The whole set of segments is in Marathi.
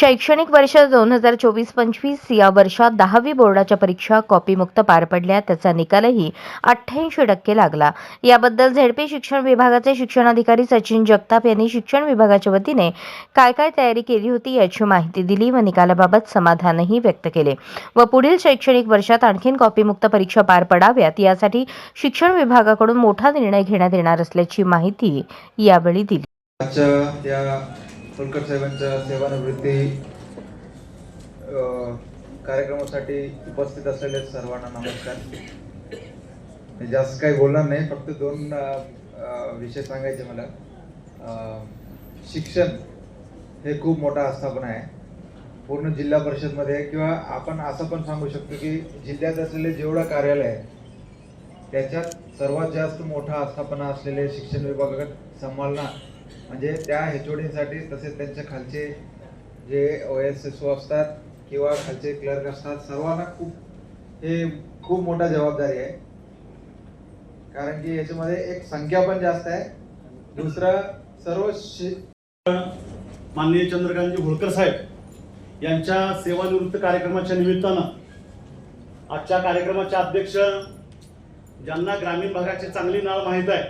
शैक्षणिक वर्ष दोन हजार चोवीस पंचवीस या वर्षात दहावी बोर्डाच्या परीक्षा कॉपीमुक्त पार पडल्या. त्याचा निकालही अठ्ठ्याऐंशी टक्के लागला. याबद्दल झेडपी शिक्षण विभागाचे शिक्षणाधिकारी सचिन जगताप यांनी शिक्षण विभागाच्या वतीने काय काय तयारी केली होती याची माहिती दिली व निकालाबाबत समाधानही व्यक्त केले. व पुढील शैक्षणिक वर्षात आणखीन कॉपीमुक्त परीक्षा पार पडाव्यात यासाठी शिक्षण विभागाकडून मोठा निर्णय घेण्यात येणार असल्याची माहिती यावेळी दिली. आजच्या साहेबांच्या सेवानिवृत्ती कार्यक्रमासाठी उपस्थित असलेले सर्वांना नमस्कार. मी जास्त काही बोलणार नाही फक्त दोन विषय सांगायचे मला. शिक्षण हे खूप मोठा आस्थापना आहे. पूर्ण जिल्हा परिषदमध्ये किंवा आपण असं पण सांगू शकतो की जिल्ह्यात असलेले जेवढं कार्यालय आहे त्याच्यात सर्वात जास्त मोठा आस्थापना असलेले शिक्षण विभागात सांभाळणं म्हणजे त्या हेचोडींसाठी तसेच त्यांच्या खालचे जे ओ एस एस ओ असतात किंवा खालचे क्लर्क असतात सर्वांना खूप हे खूप मोठा जबाबदारी आहे. कारण की याच्यामध्ये एक संख्या पण जास्त आहे. दुसरं सर्व माननीय चंद्रकांतजी होळकर साहेब यांच्या सेवानिवृत्त कार्यक्रमाच्या निमित्तानं आजच्या कार्यक्रमाचे अध्यक्ष ज्यांना ग्रामीण भागाचे चांगली नाळ माहीत आहे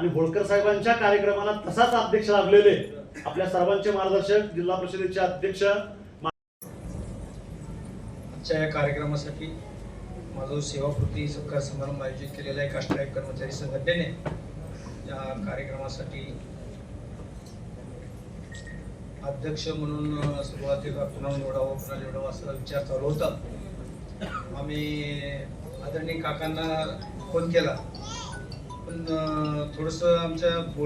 आणि होळकर साहेबांच्या कार्यक्रमाला तसाच अध्यक्ष लाभलेले आपल्या सर्वांचे मार्गदर्शक जिल्हा परिषदेचे अध्यक्ष आजच्या या कार्यक्रमासाठी माझा जो सेवाकृती सत्कार समारंभ आयोजित केलेला आहे काष्टाळी कर्मचारी संघटनेने या कार्यक्रमासाठी अध्यक्ष म्हणून सुरुवातीला पुन्हा निवडावं पुन्हा निवडावं असा विचार चालू होता. आम्ही आदरणीय काकांना फोन केला. पण अं, थोडंसं आमच्या बोल